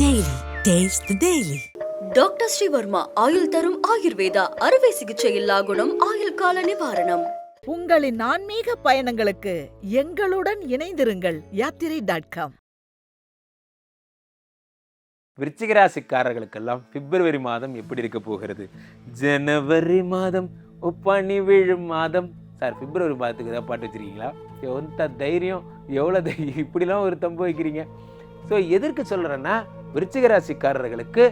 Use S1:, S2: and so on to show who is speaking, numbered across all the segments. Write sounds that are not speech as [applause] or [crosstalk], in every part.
S1: Daily. Taste the Daily.
S2: Doctor Srivarma ஆயுள் தரும் ஆயுர்வேதா அறுவை சிகிச்சை இல்லா குணம் ஆயுள் கால நிவாரணம்
S3: உங்களின் ஆன்மீக பயணங்களுக்கு எங்களுடன் இணைந்திருங்கள் யாத்திரை டாட் காம்
S4: விருச்சிக ராசிக்காரர்களுக்கெல்லாம் பிப்ரவரி மாதம் எப்படி இருக்க போகிறது? ஜனவரி மாதம் பனி விழும் மாதம். சார் பிப்ரவரி மாதத்துக்கு ஏதாவது பாட்டு வச்சிருக்கீங்களா? எந்த தைரியம் எவ்வளோ தைரியம் இப்படிலாம் ஒரு தம்பு வைக்கிறீங்க. ஸோ எதற்கு சொல்கிறேன்னா விருச்சிக ராசிக்காரர்களுக்கு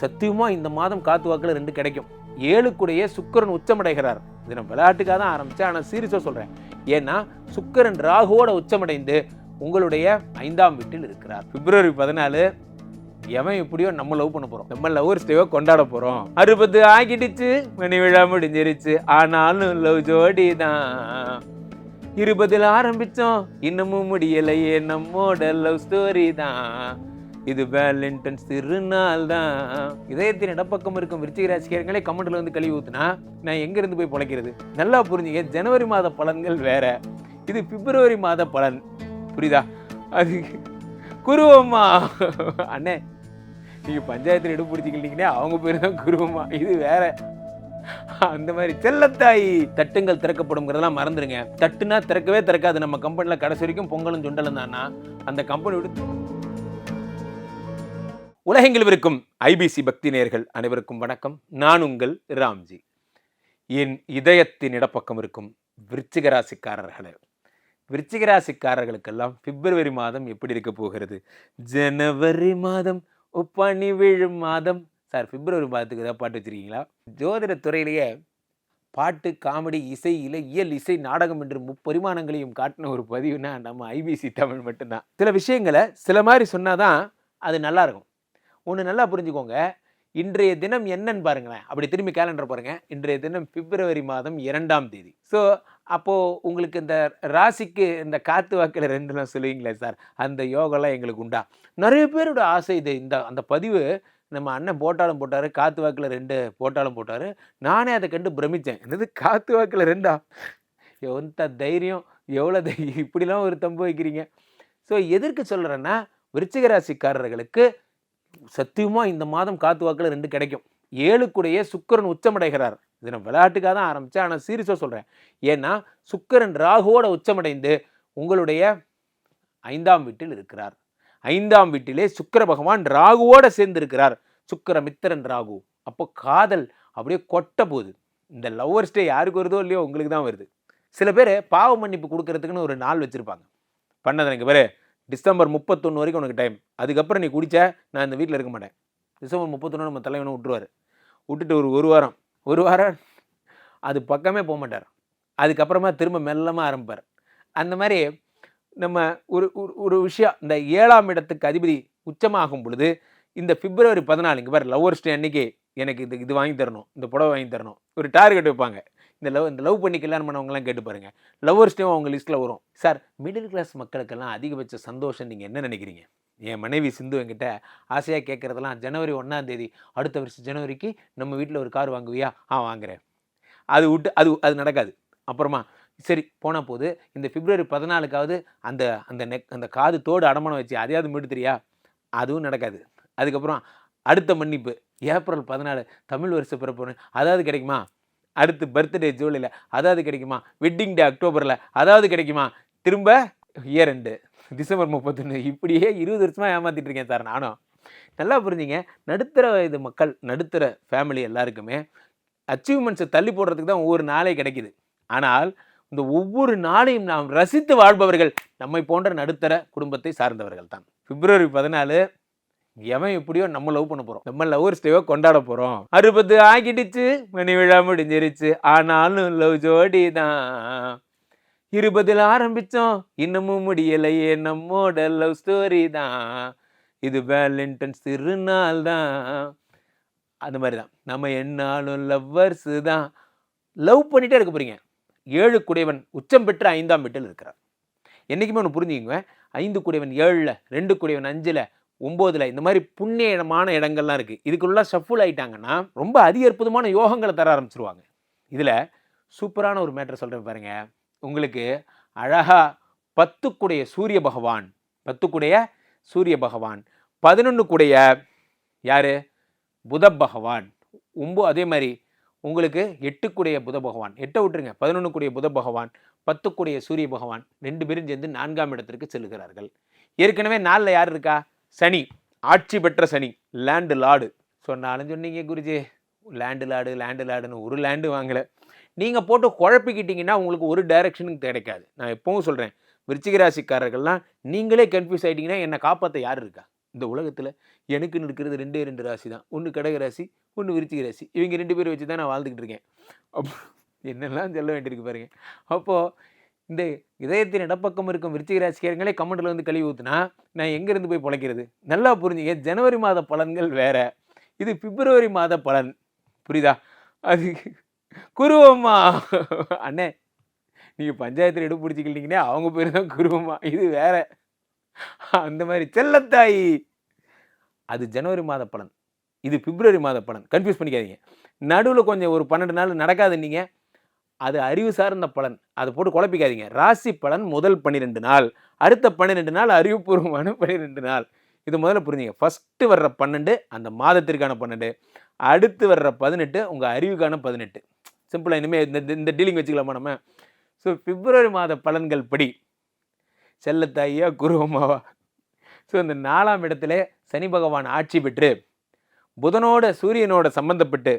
S4: சத்தியமாக இந்த மாதம் காத்து வாக்கில் ரெண்டு கிடைக்கும். ஏழுக்குடைய சுக்கரன் உச்சமடைகிறார். இது நம்ம விளையாட்டுக்காக தான் ஆரம்பித்தேன் ஆனால் சீரியஸாக சொல்கிறேன் ஏன்னா சுக்கரன் ராகுவோட உச்சமடைந்து உங்களுடைய ஐந்தாம் வீட்டில் இருக்கிறார். பிப்ரவரி பதினாலு எவன் எப்படியோ நம்ம லவ் பண்ண போகிறோம் நம்ம லவ் டேவை கொண்டாட போகிறோம் அறுபது ஆகிடுச்சு மணி விழா முடிஞ்சிருச்சு. ஆனாலும் லவ் ஜோடி தான். இருபதில் ஆரம்பித்தோம் இன்னமும் முடியலையே நம்மோட லவ் ஸ்டோரி தான். இது வேலண்டைன்ஸ் திருநாள் தான் இதயத்தின் இடப்பக்கம் இருக்கும் விருச்சிக ராசிக்காரங்களே கமெண்ட்ல வந்து கழுவி ஊத்துனா நான் எங்க இருந்து போய் பிழைக்கிறது? நல்லா புரிஞ்சுங்க ஜனவரி மாத பலன்கள் வேற. இது பிப்ரவரி மாத பலன். புரியுதா? அது குருவம்மா. அண்ணே நீங்கள் பஞ்சாயத்தில் இடம் பிடிச்சிக்கிட்டீங்கன்னா அவங்க பேர் தான் குருவம்மா. இது வேற. அந்த மாதிரி செல்லத்தாய் தட்டுங்கள் திறக்கப்படுங்கிறதெல்லாம் மறந்துடுங்க தட்டுனா திறக்கவே திறக்காது. நம்ம கம்பெனியில் கடைசி வரைக்கும் பொங்கலும் சுண்டலும் தானா? அந்த கம்பெனி விட்டு உலகெங்கிலும் இருக்கும் ஐபிசி பக்தி நேர்கள் அனைவருக்கும் வணக்கம். நான் உங்கள் ராம்ஜி. என் இதயத்தின் இடப்பக்கம் இருக்கும் விருச்சிகராசிக்காரர்களே. விருச்சிகராசிக்காரர்களுக்கெல்லாம் ராசிக்காரர்களுக்கெல்லாம் பிப்ரவரி மாதம் எப்படி இருக்க போகிறது? ஜனவரி மாதம் பனி விழும் மாதம். சார் பிப்ரவரி மாதத்துக்கு ஏதாவது பாட்டு வச்சிருக்கீங்களா? ஜோதிட துறையிலேயே பாட்டு காமெடி இசை இலை இயல் இசை நாடகம் என்று முப்பரிமாணங்களையும் காட்டின ஒரு பதிவுனா நம்ம ஐபிசி தமிழ் மட்டும்தான். சில விஷயங்களை சில மாதிரி சொன்னாதான் அது நல்லாயிருக்கும் ஒன்று நல்லா புரிஞ்சுக்கோங்க. இன்றைய தினம் என்னன்னு பாருங்களேன். அப்படி திரும்பி கேலண்டர் பாருங்கள் இன்றைய தினம் பிப்ரவரி மாதம் இரண்டாம் தேதி. ஸோ அப்போது உங்களுக்கு இந்த ராசிக்கு இந்த காத்து வாக்கில் ரெண்டுலாம் சொல்லுவீங்களே சார் அந்த யோகாலாம் எங்களுக்கு உண்டா? நிறைய பேரோட ஆசை இது. இந்த அந்த பதிவு நம்ம அண்ணன் போட்டாலும் போட்டார் காற்று வாக்கில் ரெண்டு போட்டாலும் போட்டார். நானே அதை கண்டு பிரமித்தேன் என்னது காற்று வாக்கில் ரெண்டா? எந்த தைரியம் எவ்வளோ தைரியம் இப்படிலாம் ஒரு தம்பு வைக்கிறீங்க. ஸோ எதற்கு சொல்கிறேன்னா விருச்சிக ராசிக்காரர்களுக்கு சத்தியமாக இந்த மாதம் காத்து வாக்கில் ரெண்டு கிடைக்கும். ஏழுக்குடைய சுக்கிரன் உச்சமடைகிறார். இது நான் விளையாட்டுக்காக தான் ஆரம்பித்தேன் ஆனால் சீரியஸாக சொல்கிறேன் ஏன்னா சுக்கிரன் ராகுவோட உச்சமடைந்து உங்களுடைய ஐந்தாம் வீட்டில் இருக்கிறார். ஐந்தாம் வீட்டிலே சுக்கிர பகவான் ராகுவோட சேர்ந்து இருக்கிறார் மித்திரன் ராகு. அப்போ காதல் அப்படியே கொட்ட போகுது. இந்த லவ்வர்ஸ் டே யாருக்கு வருதோ இல்லையோ உங்களுக்கு தான் வருது. சில பேர் பாவ மன்னிப்பு கொடுக்கறதுக்குன்னு ஒரு நாள் வச்சுருப்பாங்க. பண்ணது எனக்கு பேர். டிசம்பர் முப்பத்தொன்று வரைக்கும் உனக்கு டைம் அதுக்கப்புறம் நீ குடித்த நான் இந்த வீட்டில் இருக்க மாட்டேன். டிசம்பர் முப்பத்தொன்று நம்ம தலைவனை விட்டுருவார். விட்டுட்டு ஒரு ஒரு வாரம். ஒரு வாரம் அது பக்கமே போக மாட்டார். அதுக்கப்புறமா திரும்ப மெல்லமாக ஆரம்பிப்பார். அந்த மாதிரி நம்ம ஒரு ஒரு- ஒரு விஷயம் இந்த ஏழாம் இடத்துக்கு அதிபதி உச்சமாகும் பொழுது இந்த பிப்ரவரி பதினாலு இங்கே பாரு லவ்வர்ஸ் டே அன்னைக்கு எனக்கு இது இது வாங்கி தரணும் இந்த புடவை வாங்கி தரணும். ஒரு டார்கெட் வைப்பாங்க. இந்த லவ் இந்த லவ் பண்ணி கல்யாணம் பண்ணவங்கலாம் கேட்டு பாருங்கள் லவ்வர்ஸ்டையும் அவங்க லிஸ்ட்டில் வரும். சார் மிடில் கிளாஸ் மக்களுக்கெல்லாம் அதிகபட்ச சந்தோஷம் நீங்கள் என்ன நினைக்கிறீங்க? என் மனைவி சிந்து என்கிட்ட ஆசையாக கேட்குறதெல்லாம் ஜனவரி ஒன்றாம் தேதி அடுத்த வருஷம் ஜனவரிக்கு நம்ம வீட்டில் ஒரு கார் வாங்குவியா? ஆ வாங்குறேன். அது விட்டு அது அது நடக்காது. அப்புறமா சரி போனால் போது இந்த பிப்ரவரி பதினாலுக்காவது அந்த அந்த நெக் அந்த காது தோடு அடமானம் வச்சு அதையாவது மீடுத்துறியா? அதுவும் நடக்காது. அதுக்கப்புறம் அடுத்த மன்னிப்பு ஏப்ரல் பதினாலு தமிழ் வருஷ பிறப்பு அதாவது கிடைக்குமா? அடுத்து பர்த்டே ஜூலையில் அதாவது கிடைக்குமா? வெட்டிங் டே அக்டோபரில் அதாவது கிடைக்குமா? திரும்ப இயர் ரெண்டு டிசம்பர் முப்பத்தொன்று இப்படியே இருபது வருஷமாக ஏமாற்றிட்டு இருக்கேன் சார் நானும். நல்லா புரிஞ்சுங்க. நடுத்தர வயது மக்கள் நடுத்தர ஃபேமிலி எல்லாருக்குமே அச்சீவ்மெண்ட்ஸை தள்ளி போடுறதுக்கு தான் ஒவ்வொரு நாளே கிடைக்குது. ஆனால் இந்த ஒவ்வொரு நாளையும் நாம் ரசித்து வாழ்பவர்கள் நம்மை போன்ற நடுத்தர குடும்பத்தை சார்ந்தவர்கள் தான். பிப்ரவரி பதினாலு எவன் எப்படியோ நம்ம லவ் பண்ண போறோம். நம்ம லவ்வர்ஸ் டேவை கொண்டாட போறோம். அறுபது ஆகிடுச்சு மணி விழா முடிஞ்சிருச்சு. ஆனாலும் லவ் ஜோடி தான் இருபதுல ஆரம்பிச்சோம் இன்னமும் முடியலையே நம்மோட லவ் ஸ்டோரி தான் இது வேலண்டைன்ஸ் திருநாள் தான் அந்த மாதிரி தான் நம்ம என்னாலும் லவ்வர்ஸ் தான் லவ் பண்ணிட்டே இருக்க போறீங்க. ஏழு குடைவன் உச்சம் பெற்ற ஐந்தாம் வீட்டில் இருக்கிறார். என்றைக்குமே ஒன்று புரிஞ்சுக்கோங்க. ஐந்து குடைவன் ஏழில் ரெண்டு குடைவன் அஞ்சில் ஒம்போதில் இந்த மாதிரி புண்ணியமான இடங்கள்லாம் இருக்குது இதுக்குள்ள ஷஃபுல் ஆயிட்டாங்கன்னா ரொம்ப அதி அற்புதமான யோகங்களை தர ஆரம்பிச்சிருவாங்க. இதில் சூப்பரான ஒரு மேட்டர் சொல்கிறேன் பாருங்கள் உங்களுக்கு அழகாக பத்துக்குடைய சூரிய பகவான் பத்துக்குடைய சூரிய பகவான் பதினொன்று யார்? புத பகவான். ஒம்போ அதே மாதிரி உங்களுக்கு எட்டுக்குடைய புத பகவான். எட்டை விட்டுருங்க. பதினொன்றுக்குடைய புத பகவான் பத்துக்குடைய சூரிய பகவான் ரெண்டு பேரும் சேர்ந்து நான்காம் இடத்திற்கு செல்கிறார்கள் ஏற்கனவே நாளில் யார் இருக்கா? சனி ஆட்சி பெற்ற சனி லேண்டு லாடு சொன்னாலும் சொன்னீங்க குருஜி லேண்டு லாடு லேண்டு லாடுன்னு ஒரு லேண்டு வாங்கலை. நீங்கள் போட்டு குழப்பிக்கிட்டீங்கன்னா உங்களுக்கு ஒரு டைரெக்ஷனுக்கு கிடைக்காது. நான் எப்பவும் சொல்கிறேன் விருச்சிக ராசிக்காரர்கள்லாம் நீங்களே கன்ஃபியூஸ் ஆகிட்டீங்கன்னா என்னை காப்பாற்ற யார் இருக்கா? இந்த உலகத்தில் எனக்குன்னு இருக்கிறது ரெண்டே ரெண்டு ராசி தான். ஒன்று கடக ராசி ஒன்று விருச்சிக ராசி. இவங்க ரெண்டு பேரும் வச்சு தான் நான் வாழ்ந்துக்கிட்டு இருக்கேன். அப்போ என்னெல்லாம் சொல்ல வேண்டியிருக்கு பாருங்க. அப்போது இந்த இதயத்தின் இடப்பக்கம் இருக்கும் விருச்சிக ராசிக்காரங்களே கமெண்டில் வந்து கழுவி ஊற்றுனா நான் எங்கேருந்து போய் பிழைக்கிறது? நல்லா புரிஞ்சுங்க. ஜனவரி மாத பலன்கள் வேற. இது பிப்ரவரி மாத பலன். புரியுதா? அது குருவம்மா. அண்ணே நீங்கள் பஞ்சாயத்தில் இடம் பிடிச்சிக்கிட்டீங்கன்னா அவங்க பேர் தான் குருவம்மா. இது வேற. அந்த மாதிரி செல்லத்தாயி. அது ஜனவரி மாத பலன். இது பிப்ரவரி மாத பலன். கன்ஃபியூஸ் பண்ணிக்காதீங்க. நடுவில் கொஞ்சம் ஒரு பன்னெண்டு நாள் நடக்காது நீங்கள் அது அறிவு சார்ந்த பலன். அதை போட்டு குழப்பிக்காதீங்க. ராசி பலன் முதல் பன்னிரெண்டு நாள். அடுத்த பன்னிரெண்டு நாள் அறிவுபூர்வமான [laughs] பன்னிரெண்டு நாள். இது முதல்ல புரிஞ்சுங்க. ஃபஸ்ட்டு வர்ற பன்னெண்டு அந்த மாதத்திற்கான பன்னெண்டு. அடுத்து வர்ற பதினெட்டு உங்கள் அறிவுக்கான பதினெட்டு. சிம்பிளாக இனிமேல் இந்த இந்த- டீலிங் வச்சுக்கலாமா நம்ம? ஸோ பிப்ரவரி மாத பலன்கள் படி. செல்லத்தாயா குருவமாவா ஸோ இந்த நாலாம் இடத்துல சனி பகவான் ஆட்சி பெற்று புதனோட சூரியனோட சம்பந்தப்பட்டு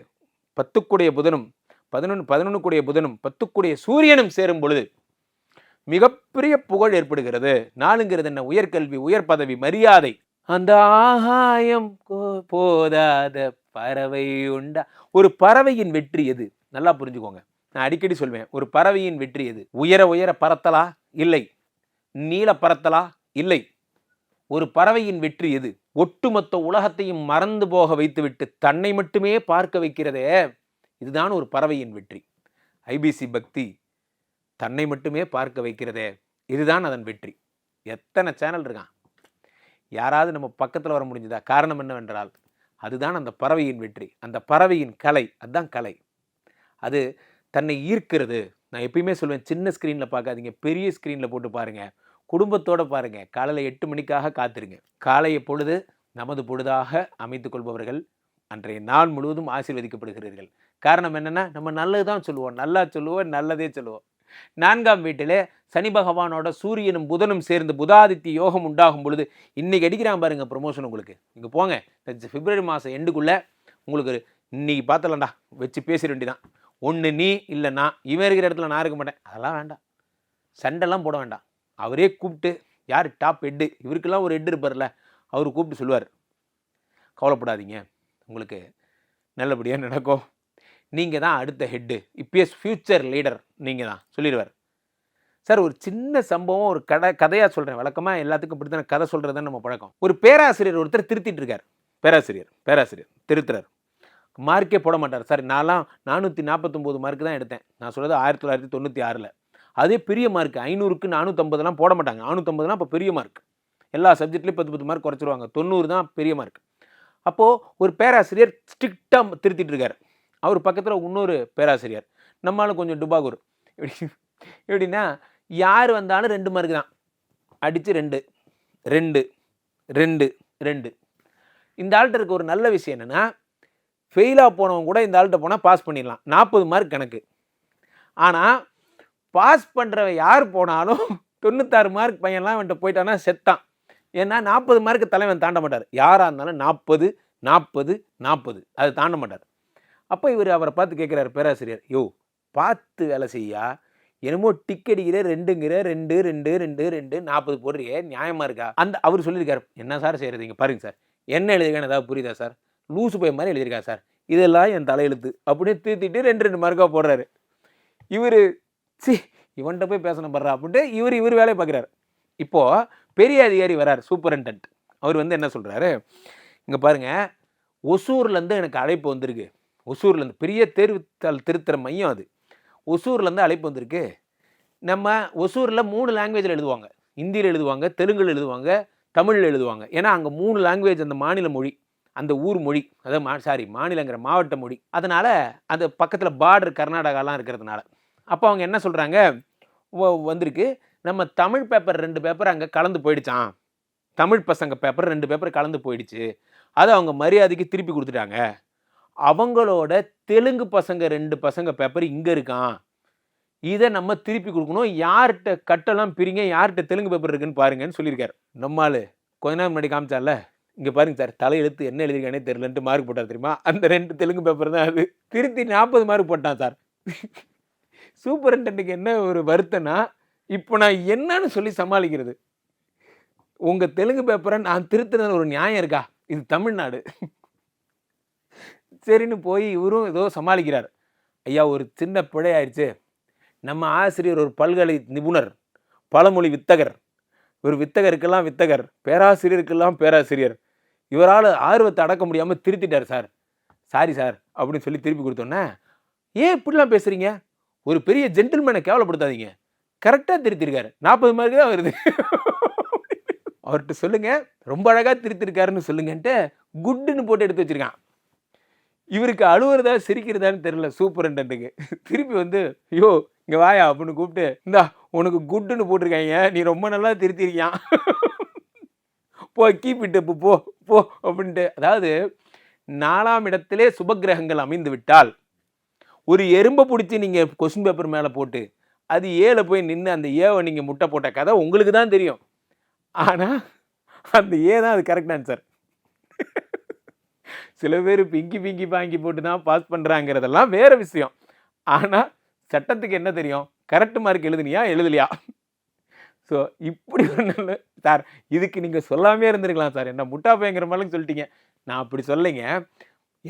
S4: பத்துக்குடைய புதனும் பதினொன்று பதினொன்றுக்குடைய புதனும் பத்துக்குடைய சூரியனும் சேரும் பொழுது மிகப்பெரிய புகழ் ஏற்படுகிறது. நாளுங்கிறது என்ன? உயர்கல்வி உயர் பதவி மரியாதை. அந்த ஆகாயம் கோ- போதாத பறவை உண்டா? ஒரு பறவையின் வெற்றி எது? நல்லா புரிஞ்சுக்கோங்க. நான் அடிக்கடி சொல்வேன் ஒரு பறவையின் வெற்றி எது? உயர உயர பறத்தலா? இல்லை. நீல பறத்தலா? இல்லை. ஒரு பறவையின் வெற்றி எது? ஒட்டுமொத்த உலகத்தையும் மறந்து போக வைத்துவிட்டு தன்னை மட்டுமே பார்க்க வைக்கிறதே இதுதான் ஒரு பறவையின் வெற்றி. ஐபிசி பக்தி தன்னை மட்டுமே பார்க்க வைக்கிறதே இதுதான் அதன் வெற்றி. எத்தனை சேனல் இருக்கான்? யாராவது நம்ம பக்கத்தில் வர முடிஞ்சதா? காரணம் என்னவென்றால் அதுதான் அந்த பறவையின் வெற்றி. அந்த பறவையின் கலை அதுதான் கலை. அது தன்னை ஈர்க்கிறது. நான் எப்பயுமே சொல்லுவேன் சின்ன ஸ்க்ரீனில் பார்க்காதீங்க பெரிய ஸ்க்ரீனில் போட்டு பாருங்கள் குடும்பத்தோட பாருங்கள் காலையில் எட்டு மணிக்காக காத்திருங்க. காலைய பொழுது நமது பொழுதாக அமைத்து கொள்பவர்கள் அன்றைய நாள் முழுவதும் ஆசீர்வதிக்கப்படுகிறீர்கள். காரணம் என்னென்னா நம்ம நல்லது தான் சொல்லுவோம். நல்லா சொல்லுவோம் நல்லதே சொல்லுவோம். நான்காம் வீட்டிலே சனி பகவானோட சூரியனும் புதனும் சேர்ந்து புதாதித்ய யோகம் உண்டாகும் பொழுது இன்றைக்கி அடிக்கிறான் பாருங்கள் ப்ரொமோஷன் உங்களுக்கு. இங்கே போங்க. இந்த பிப்ரவரி மாதம் எண்டுக்குள்ளே உங்களுக்கு இன்றைக்கி இன்னைக்கு பார்த்தலண்டா வச்சு பேசிட வேண்டியதான் ஒன்று நீ இல்லை நான். இவன் இருக்கிற இடத்துல நான் இருக்க மாட்டேன். அதெல்லாம் வேண்டாம். சண்டைலாம் போட வேண்டாம். அவரே கூப்பிட்டு யார் டாப் ஹெட்டு இவருக்கெல்லாம் ஒரு ஹெட் இருப்பார்ல அவர் கூப்பிட்டு சொல்லுவார். கவலைப்படாதீங்க. உங்களுக்கு நல்லபடியாக நடக்கும். நீங்கள் தான் அடுத்த ஹெட்டு இபிஎஸ் ஃப்யூச்சர் லீடர் நீங்கள் தான் சொல்லிடுவார். சார் ஒரு சின்ன சம்பவம் ஒரு கதை கதையாக சொல்கிறேன் வழக்கமாக எல்லாத்துக்கும் இப்படி தானே கதை சொல்கிறது தான் நம்ம பழக்கம். ஒரு பேராசிரியர் ஒருத்தர் திருத்திட்டு இருக்கார். பேராசிரியர் பேராசிரியர் திருத்துறார். மார்க்கே போட மாட்டார். சார் நான்லாம் நானூற்றி நாற்பத்தொம்போது மார்க் தான் எடுத்தேன். நான் சொல்கிறது ஆயிரத்தி தொள்ளாயிரத்தி தொண்ணூற்றி ஆறில். அதே பெரிய மார்க் ஐநூறுக்கு நானூற்றம்பதுலாம் போட மாட்டாங்க. நானூற்றம்பதுலாம் இப்போ பெரிய மார்க் எல்லா சப்ஜெக்ட்லேயும் பத்து பத்து மார்க் குறைச்சிருவாங்க. தொண்ணூறு தான் பெரிய மார்க் அப்போது ஒரு பேராசிரியர் ஸ்ட்ரிக்டாக திருத்திட்டு இருக்கார். அவர் பக்கத்தில் இன்னொரு பேராசிரியர். நம்மளும் கொஞ்சம் டுபாகூர். எப்படி எப்படின்னா யார் வந்தாலும் ரெண்டு மார்க் தான். அடித்து ரெண்டு. ரெண்டு. ரெண்டு. ரெண்டு. இந்த ஆள்கிட்ட இருக்க ஒரு நல்ல விஷயம் என்னென்னா ஃபெயிலாக போனவங்க கூட இந்த ஆள்கிட்ட போனால் பாஸ் பண்ணிடலாம். நாற்பது மார்க் கணக்கு. ஆனால் பாஸ் பண்ணுறவன் யார் போனாலும் தொண்ணூத்தாறு மார்க் பையன்லாம் அவன்கிட்ட போயிட்டான்னா செத்தான் ஏன்னா நாற்பது மார்க்கு தலைவன் தாண்ட மாட்டார். யாராக இருந்தாலும் நாற்பது நாற்பது நாற்பது அது தாண்ட மாட்டார். அப்போ இவர் அவரை பார்த்து கேட்குறாரு பேராசிரியர் யோ பார்த்து வேலை செய்யா? என்னமோ டிக் அடிக்கிற ரெண்டுங்கிற ரெண்டு ரெண்டு ரெண்டு ரெண்டு நாற்பது போடுறியே நியாயமாக இருக்கா? அந்த அவர் சொல்லியிருக்காரு என்ன சார் செய்கிறது இங்கே பாருங்க சார் என்ன எழுதிருக்கேன்னு ஏதாவது புரியுதா சார்? லூசு போய் மாதிரி எழுதியிருக்கா சார்? இதெல்லாம் என் தலையெழுத்து. அப்படியே தீர்த்திட்டு ரெண்டு ரெண்டு மார்க்காக போடுறாரு. இவர் சி இவன்கிட்ட போய் பேசணும் படுறா அப்படின்ட்டு இவர் இவர் வேலையை பார்க்குறாரு. இப்போது பெரிய அதிகாரி வரார் சூப்பரண்டன்ட் அவர் வந்து என்ன சொல்கிறாரு இங்கே பாருங்கள் ஒசூர்லேருந்து எனக்கு அழைப்பு வந்திருக்கு. ஒசூர்லேருந்து பெரிய தேர்வுத்தாள் திருத்தர மையம் அது. ஒசூர்லேருந்து அழைப்பு வந்திருக்கு. நம்ம ஒசூரில் மூணு லாங்குவேஜில் எழுதுவாங்க. ஹிந்தியில் எழுதுவாங்க தெலுங்கில் எழுதுவாங்க தமிழில் எழுதுவாங்க. ஏன்னா அங்கே மூணு லாங்குவேஜ் அந்த மாநில மொழி அந்த ஊர் மொழி அதாவது மா சாரி மாநிலங்கிற மாவட்ட மொழி. அதனால் அந்த பக்கத்தில் பார்டர் கர்நாடகாலாம் இருக்கிறதுனால. அப்போ அவங்க என்ன சொல்கிறாங்க வந்திருக்கு. நம்ம தமிழ் பேப்பர் ரெண்டு பேப்பர் அங்கே கலந்து போயிடுச்சான் தமிழ் பசங்க பேப்பர் ரெண்டு பேப்பர் கலந்து போயிடுச்சு. அதை அவங்க மரியாதைக்கு திருப்பி கொடுத்துட்டாங்க. அவங்களோட தெலுங்கு பசங்க ரெண்டு பசங்க பேப்பர் இங்கே இருக்கான். இதை நம்ம திருப்பி கொடுக்கணும். யார்கிட்ட கட்டெல்லாம் பிரிங்க யார்கிட்ட தெலுங்கு பேப்பர் இருக்குன்னு பாருங்கன்னு சொல்லியிருக்காரு. நம்மால் கொஞ்ச நேரம் முன்னாடி காமிச்சால இங்கே பாருங்க சார் தலையெழுத்து என்ன எழுதியிருக்கானே தெரிலன்ட்டு மார்க் போட்டார் தெரியுமா? அந்த ரெண்டு தெலுங்கு பேப்பர் தான் அது. திருத்தி நாற்பது மார்க் போட்டான் சார். சூப்பரண்டன்ட்டுக்கு என்ன ஒரு வருத்தம்னா இப்போ நான் என்னன்னு சொல்லி சமாளிக்கிறது. உங்கள் தெலுங்கு பேப்பரை நான் திருத்தினது ஒரு நியாயம் இருக்கா? இது தமிழ்நாடு. சரின்னு போய் இவரும் ஏதோ சமாளிக்கிறார். ஐயா ஒரு சின்ன பிழை ஆயிடுச்சு நம்ம ஆசிரியர் ஒரு பல்கலை நிபுணர் பழமொழி வித்தகர். ஒரு வித்தகருக்கெல்லாம் வித்தகர் பேராசிரியருக்கெல்லாம் பேராசிரியர். இவரால் ஆர்வத்தை அடக்க முடியாமல் திருத்திட்டார் சார். சாரி சார் அப்படின்னு சொல்லி திருப்பி கொடுத்தோன்னே ஏன் இப்படிலாம் பேசுகிறீங்க ஒரு பெரிய ஜென்டில்மேனை கேவலப்படுத்தாதீங்க. கரெக்டாக திருத்திருக்காரு. நாற்பது மார்க்கு தான் வருது. அவர்கிட்ட சொல்லுங்கள் ரொம்ப அழகாக திருத்திருக்காருன்னு சொல்லுங்கன்ட்டு குட்டுன்னு போட்டு எடுத்து வச்சிருக்கான். இவருக்கு அழுவுறதா சிரிக்கிறதான்னு தெரியல சூப்பரண்டன்ட்டுக்கு திருப்பி வந்து ஐயோ இங்கே வாயா அப்படின்னு கூப்பிட்டு இந்தா உனக்கு குட்டுன்னு போட்டிருக்காங்க நீ ரொம்ப நல்லா திருத்திருக்கியான் போ கீப்பிட்டு இப்போ போ போ அப்படின்ட்டு. அதாவது நாலாம் இடத்திலே சுபக்கிரகங்கள் அமைந்து விட்டால் ஒரு எறும்பை பிடிச்சி நீங்கள் கொஸ்டின் பேப்பர் மேலே போட்டு அது ஏல போய் நின்று அந்த ஏவை நீங்கள் முட்டை போட்ட கதை உங்களுக்கு தான் தெரியும். ஆனால் அந்த ஏ தான் அது கரெக்ட் ஆன்சர் சில பேர் பிங்கி பிங்கி பாங்கி போட்டு தான் பாஸ் பண்ணுறாங்கிறதெல்லாம் வேறு விஷயம். ஆனால் சட்டத்துக்கு என்ன தெரியும்? கரெக்ட் மார்க் எழுதுனியா எழுதலையா? ஸோ இப்படி ஒரு நல்ல சார் இதுக்கு நீங்கள் சொல்லாமே இருந்திருக்கலாம் சார் என்ன முட்டா பயங்கிற மாதிரி சொல்லிட்டீங்க. நான் அப்படி சொல்லிங்க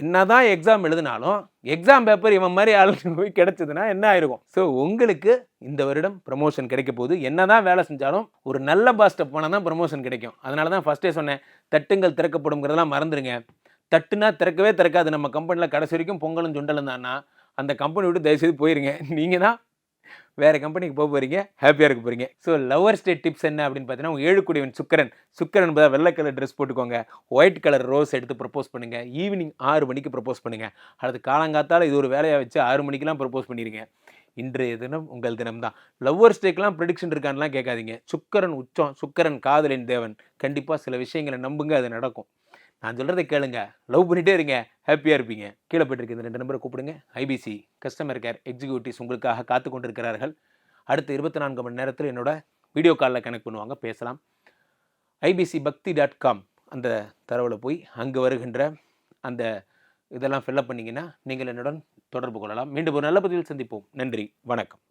S4: என்ன தான் எக்ஸாம் எழுதினாலும் எக்ஸாம் பேப்பர் இவன் மாதிரி ஆளுக்கு போய் கிடச்சதுன்னா என்ன ஆயிருக்கும்? ஸோ உங்களுக்கு இந்த வருடம் ப்ரமோஷன் கிடைக்க போகுது. என்னதான் வேலை செஞ்சாலும் ஒரு நல்ல பாஸ்ட்டை போனால் தான் ப்ரமோஷன் கிடைக்கும். அதனால தான் ஃபஸ்ட்டே சொன்னேன் தட்டுங்கள் திறக்கப்படுங்கிறதெல்லாம் மறந்துடுங்க. தட்டுனா திறக்கவே திறக்காது. நம்ம கம்பெனியில் கடைசி வரைக்கும் பொங்கலும் சுண்டலும் தானா? அந்த கம்பெனி விட்டு தயவுசெய்து போயிருங்க. நீங்கள் தான் வேறு கம்பெனிக்கு போக போகிறீங்க ஹாப்பியாக இருக்க போகிறீங்க ஸோ லவர் ஸ்டேட் டிப்ஸ் என்ன அப்படின்னு பார்த்தீங்கன்னா உங்கள் ஏழுக்குடியவன் சுக்கரன். சுக்கரன் என்பதா வெள்ளை கலர் ட்ரெஸ் போட்டுக்கோங்க. ஒயிட் கலர் ரோஸ் எடுத்து ப்ரப்போஸ் பண்ணுங்கள் ஈவினிங் ஆறு மணிக்கு ப்ரப்போஸ் பண்ணுங்கள் அடுத்து காலங்காத்தால் இது ஒரு வேலையாக வச்சு ஆறு மணிக்கெலாம் ப்ரப்போஸ் பண்ணிடுங்க இன்றைய தினம் உங்கள் தினம் தான். லவ்வர் ஸ்டேக்கெலாம் ப்ரெடிக்ஷன் இருக்கான்லாம் கேட்காதீங்க. சுக்கரன் உச்சம். சுக்கரன் காதலின் தேவன். கண்டிப்பாக சில விஷயங்களை நம்புங்க. அது நடக்கும். நான் சொல்கிறத கேளுங்க. லவ் பண்ணிட்டே இருங்க. ஹாப்பியாக இருப்பீங்க. கீழே போயிட்டு இந்த ரெண்டு நம்பரை கூப்பிடுங்க. ஐபிசி கஸ்டமர் கேர் எக்ஸிக்யூட்டிவ்ஸ் உங்களுக்காக காத்து கொண்டிருக்கிறார்கள் அடுத்த இருபத்தி நான்கு மணி நேரத்தில் என்னோட வீடியோ காலில் கனெக்ட் பண்ணுவாங்க. பேசலாம். ஐபிசி பக்தி டாட் காம் அந்த தரவில் போய் அங்கே வருகின்ற அந்த இதெல்லாம் ஃபில்லப் பண்ணிங்கன்னா நீங்கள் என்னுடன் தொடர்பு கொள்ளலாம். மீண்டும் ஒரு நல்ல பதிவில் சந்திப்போம். நன்றி. வணக்கம்.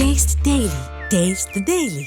S1: Taste Daily. Taste the Daily.